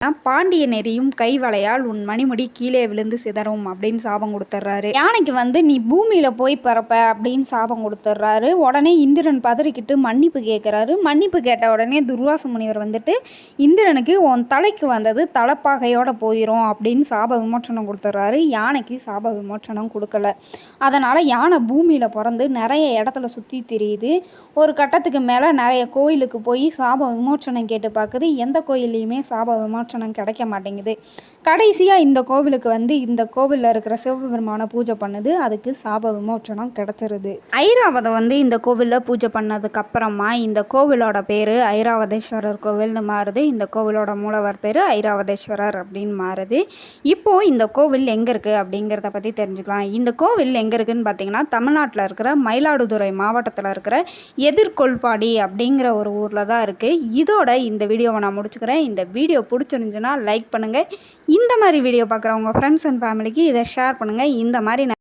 பாண்டிய நெறியும் கைவளையால் உன் மணிமுடி கீழே விழுந்து சிதறும் அப்படின்னு சாபம் கொடுத்துட்றாரு யானைக்கு வந்து நீ பூமியில போய் பிறப்ப அப்படின்னு சாபம் கொடுத்துட்றாரு உடனே இந்திரன் பதறிக்கிட்டு மன்னிப்பு கேட்குறாரு மன்னிப்பு கேட்ட உடனே துர்வாச முனிவர் வந்துட்டு இந்திரனுக்கு உன் தலைக்கு வந்தது தலைப்பாகையோட போயிடும் அப்படின்னு சாப விமோச்சனம் கொடுத்துட்றாரு யானைக்கு சாப விமோச்சனம் கொடுக்கல. அதனால் யானை பூமியில் பிறந்து நிறைய இடத்துல சுற்றி திரியுது. ஒரு கட்டத்துக்கு மேலே நிறைய கோயிலுக்கு போய் சாப விமோச்சனம் கேட்டு பார்க்குது எந்த கோயில்லையுமே சாப விமோச்சனம் கிடைக்க மாட்டேங்குது. கடைசியாக இந்த கோவிலுக்கு வந்து இந்த கோவிலில் இருக்கிற சிவபெருமானை பூஜை பண்ணுது. அதுக்கு சாப விமோச்சனம் கிடச்சிருது. ஐராவதம் வந்து இந்த கோவிலில் பூஜை பண்ணதுக்கு அப்புறமா இந்த கோவிலோட பேர் ஐராவதேஸ்வரர் கோவில்னு மாறுது. இந்த கோவிலோட மூலவர் பேர் ஐராவதேஸ்வரர் அப்படின்னு மாறுது. இப்போது இந்த கோவில் எங்கே இருக்குது அப்படிங்கிறத பற்றி தெரிஞ்சுக்கலாம். இந்த கோவில் எங்கே இருக்குதுன்னு பார்த்தீங்கன்னா தமிழ்நாட்டில் இருக்கிற மயிலாடுதுறை மாவட்டத்தில் இருக்கிற எதிர்கொள்பாடி அப்படிங்கிற ஒரு ஊரில் தான் இருக்குது இதோட இந்த வீடியோவை நான் முடிச்சுக்கிறேன். இந்த வீடியோ தெரிஞ்சுன்னா லைக் பண்ணுங்கள் இந்த மாதிரி வீடியோ பார்க்குறவங்க ஃப்ரெண்ட்ஸ் அண்ட் ஃபேமிலிக்கு இதை ஷேர் பண்ணுங்கள் இந்த மாதிரி